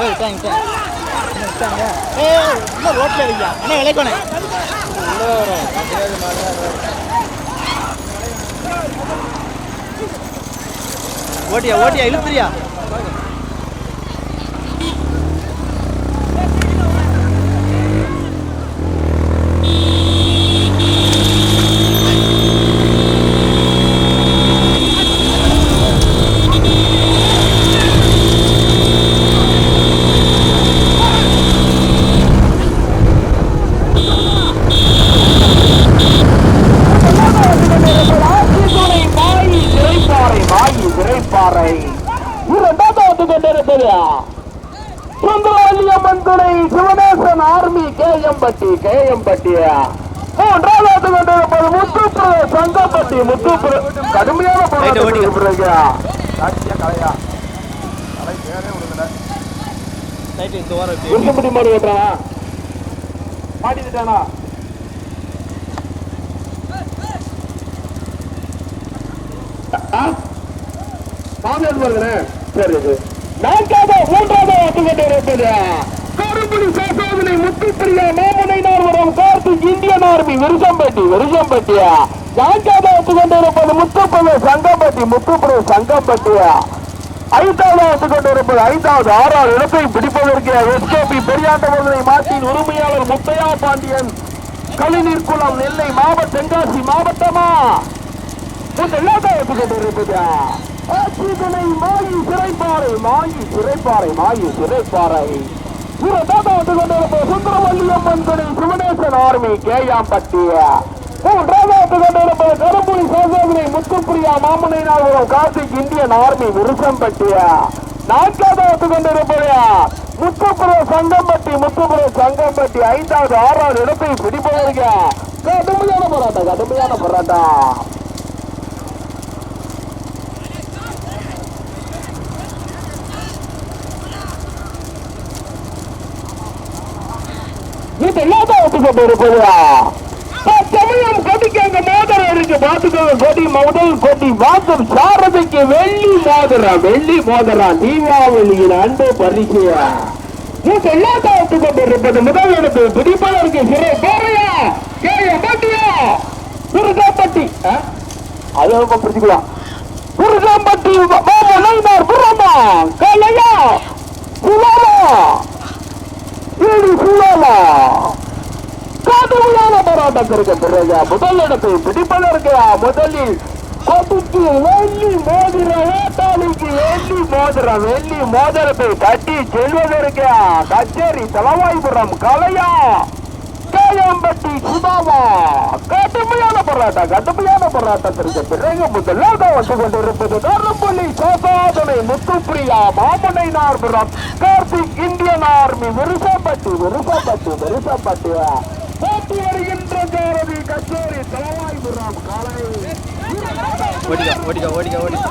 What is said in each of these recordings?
ஏய் thank thank விட்டாங்க ஏய் இன்னும் ரோட்டில் இருக்கியா என்ன விளைக்கணும் ஓட்டியா ஓட்டியா இழுத்துறியா? சுந்தரவல்லியம்மன் துணை சிவனேசன் ஆர்மி கேஎம்பட்டி கேஎம்பட்டி மூன்றாவது வந்து கொண்டிருப்பது முத்துப்புற சங்கப்பட்டி முத்துப்புற. கடுமையான. போராட்டம் மாட்டிட்டானா மாமியார் பாருங்கண்ணே சரி இது நான்காவது மூன்றாவது வாக்குகிட்ட இருப்பது கரும்புலி முத்து முத்துப்பிரியா மாமுனை நார்வரம் கார்த்திக் இந்தியன் ஆர்மி விருசம்பட்டி விருசம்பட்டியா நான்காவது வாக்குகிட்ட இருப்பது முத்துப்பள்ளி சங்கம்பட்டி முத்துப்புற சங்கம்பட்டியா ஐந்தாவது வந்து கொண்டிருப்பது ஐந்தாவது ஆறாவது இடத்தை பிடிப்பதற்கு எஸ்கேபி பெரியாண்ட முதலை மாற்றின் உரிமையாளர் முத்தையா பாண்டியன். கலிநீர் குளம் நெல்லை மாவட்ட தென்காசி மாவட்டமா? முதலாவது வந்து ஆட்சிதனை மாயி சிறைப்பாறை மாயி சிறைப்பாறை மாயி சிறைப்பாறை. இரண்டாவது வந்து கொண்டிருப்பது சுந்தரவல்லியம்மன் துணை சிவனேசன் ஆர்மி கேயாம்பட்டிய மூன்றாவது வந்து கொண்டிருப்பது கரும்புலி சோதனை முத்துப்பிரியா மாமனை நாகரம் கார்த்திக் இந்தியன் ஆர்மி விருசம்பட்டிய நான்காவது வந்து கொண்டிருப்பது முத்துப்புற சங்கம்பட்டி முத்துப்புற சங்கம்பட்டி ஐந்தாவது ஆறாவது இடத்தை பிடிப்பதற்கு கடுமையான போராட்டம் கடுமையான போராட்டம். இது எல்லாத்தையும் ஒத்துக்கொண்டு இருப்பதா தமிழம் கொடிக்கு மோதிரம் இருக்கு. பாத்துக்கோங்க கொடி முதல் கொடி. வாசம் சாரதிக்கு வெள்ளி மோதிரம். வெள்ளி மோதிரம் தீபாவளியின் அன்பு பரிசையா. இது எல்லாத்தையும் ஒத்துக்கொண்டு இருப்பது முதல் எடுத்து பிடிப்பதற்கு சிறை போறையா? கேரிய மாட்டியா புருகாப்பட்டி அது ரொம்ப பிடிச்சிக்கலாம் புருகாம்பட்டி மாமா நைனார் புறமா? கலையா? புலாமா கடுமையான போராட்டத்திற்கு பிடிப்பதற்கு முதலில் கொடிக்கு வெள்ளி மோதிர வேட்டாளிக்கு வெள்ளி மோதிர வெள்ளி மோதிரத்தை தட்டி செல்வதற்கு கச்சேரி தலவாய்புரம் கலையா கேயம்பட்டி சுதாமா. கடுமையான போராட்டம் கடுமையான போராட்டத்திற்கு பிறகு முதலாக வந்து கொண்டிருப்பது கரும்புலி சோசாதனை முத்துப்பிரியா மாமனை நார்புரம் கார்த்திக் இந்தியன் ஆர்மி விருசப்பட்டி விருசப்பட்டி விருசப்பட்டி. போட்டி வருகின்ற ஜாரதி கச்சேரி தலவாய்புரம் காலை. ஓடிக்கா ஓடிக்கா ஓடிக்கா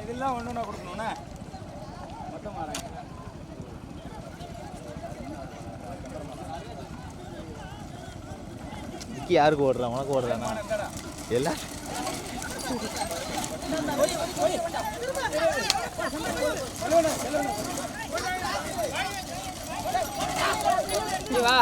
இதெல்லாம் ஒன்று ஒன்றா கொடுக்கணுண்ணே யாருக்கு ஓடுறான் உனக்கு ஓடுறானா? இல்லை வா.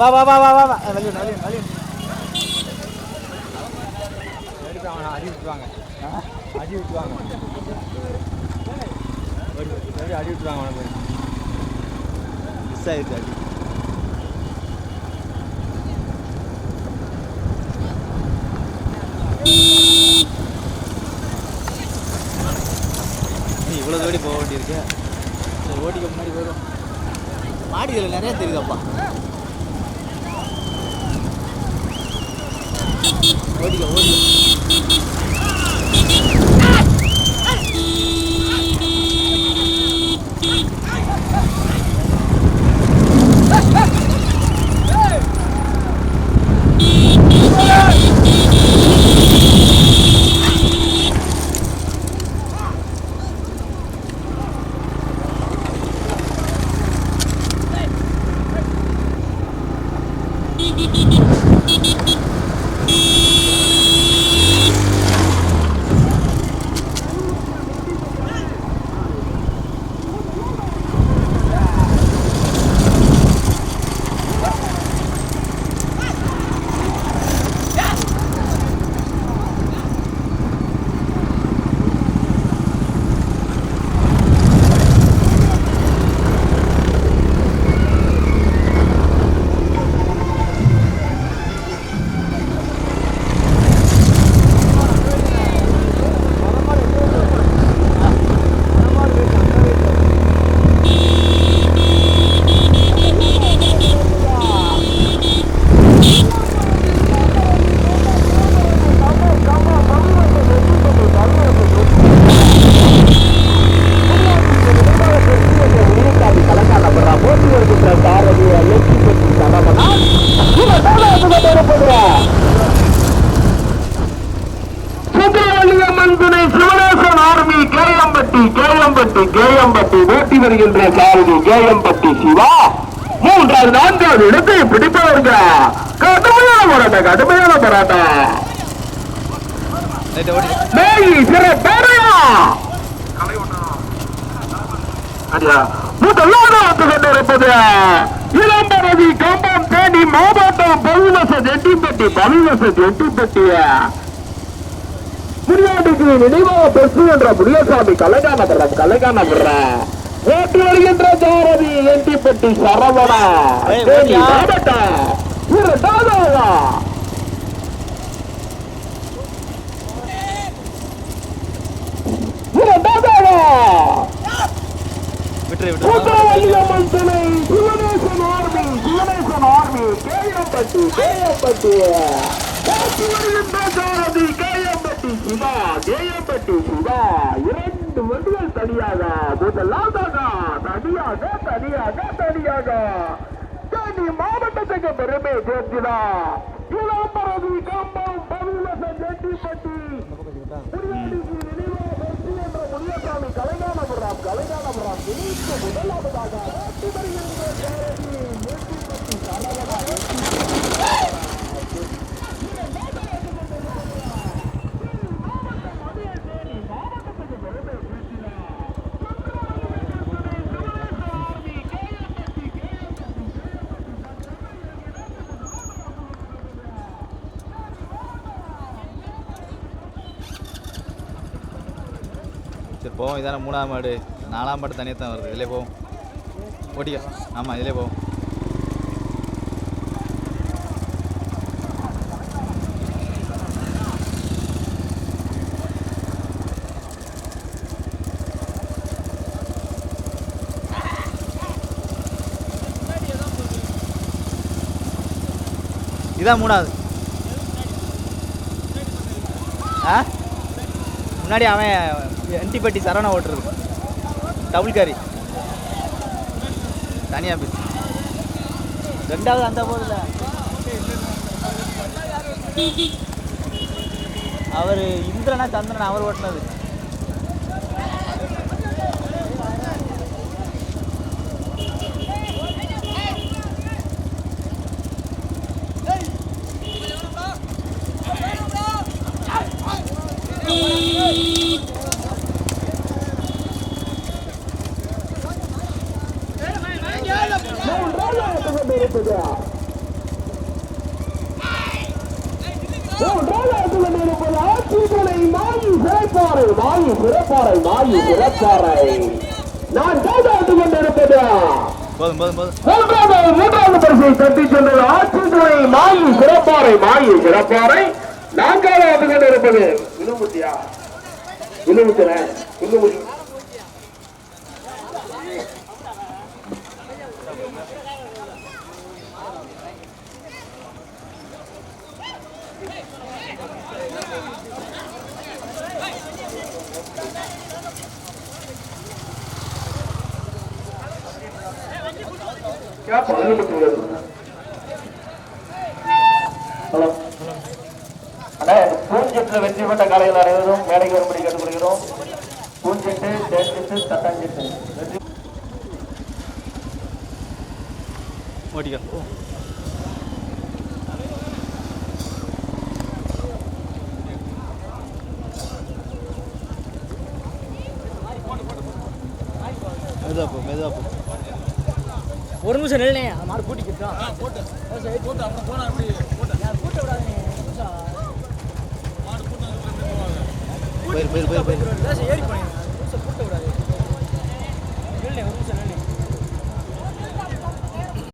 வா வா வா வா வா வெளியே வெளியே வெளியே அடி விட்டுருவாங்க. அடி விட்டுருவாங்க. அடி விட்டுருவாங்க மிஸ் ஆயிடுச்சு அடி. நீ இவ்வளோ தோடி போக வேண்டியிருக்கு. சரி ஓட்டிக்க முன்னாடி போயிடும் மாடிகள் நிறையா தெரியுதாப்பா? ஓடிக்க ஓடிக்க சுந்தரவல்லியம்மன் துணை சிவனேசன் ஆர்மி கேயம்பட்டி பட்டி கேயம்பட்டி ஓட்டி வருகின்ற சாரதி கேயம்பட்டி சிவா. மூன்றாவது நான்காவது இடத்தை பிடிப்பவர்கள் கடுமையான போராட்டம் கடுமையான போராட்டம். இளம்பரவி ஓடி மேகி சிறப்பேரையா முதலாவது வந்து கொண்டிருப்பது இளம்பரதி கம்பம் தேனி மாவட்டம் பவிவச ஜெட்டிப்பட்டி பவிவச ஜெட்டிப்பட்டிய. முன்னாடிக்கு நினைவாக பெற்று என்ற முனியசாமி கலைகானபுரம் கலைகானபுரம் ஓட்டி வருகின்ற ஜாரதி எட்டிப்பட்டி சரவணா. துணை சிவனேசன் ஆர்மி சிவனேசன் ஆர்மி வருகின்ற ஜாரதி கேயம்பட்டி சிவா கேயம்பட்டி சிவா. இரண்டு வண்டிகள் தனியாக. முதலாவதாக தனியாக தனியாக தனியாக. தேனி மாவட்டத்துக்கு பெருமை சேர்த்தினா இளம்பரதி கம்பம் பவிலச ஜெட்டிப்பட்டி முனியசாமி கலைஞானபுரம் கலைஞானபுரம் முதலாவதாக வருகின்ற போவோம். இதான மூணாம் மாடு. நாலாம் மாடு தனியாக தான் வருது. இதிலே போவோம். ஓட்டிக்கோ. ஆமாம் இதிலே போவோம். இதான் மூணாவது. ஆ? முன்னாடி அவன் என்டிபட்டி சரவணா ஓட்டுறது டபுள் காரி தனியாக போய். ரெண்டாவது அந்த போதில். அவர் இந்திரனா சந்திரன் அவர் ஓட்டினது. ஆட்சித்துறை மாயி சிறப்பாறை மாயி சிறப்பாறை நான்காவது ஆட்டுக் கொண்டிருப்பது போதும் போதும் போதும் மூன்றாவது மூன்றாவது பரிசை தட்டி சென்றது ஆட்சித்துறை மாயி சிறப்பாறை மாயி சிறப்பாறை நான்காவது கொண்டிருப்பது விழுமுத்தி பூஞ்செட்டில் வெற்றி பெற்ற காலைகள் அனைவரும் மேடைக்கு வரும்படி கேட்டுக்கொள்கிறோம். பூஞ்செட்டு தேர்ச்செட்டு தட்டாஞ்செட்டு. வெற்றி ஓட்டிக்கோ போ போ. ஒரு நிமிஷம் நில்லுனே அந்த மாடு கூட்டிக்கிட்டோம் போட்டு. போட்டு. அப்புறம் போனா அப்படி போட்டு. கூட்ட விடாதீங்க போயிரு போயிரு போயிரு போயிரு. ஏறி போனீங்க.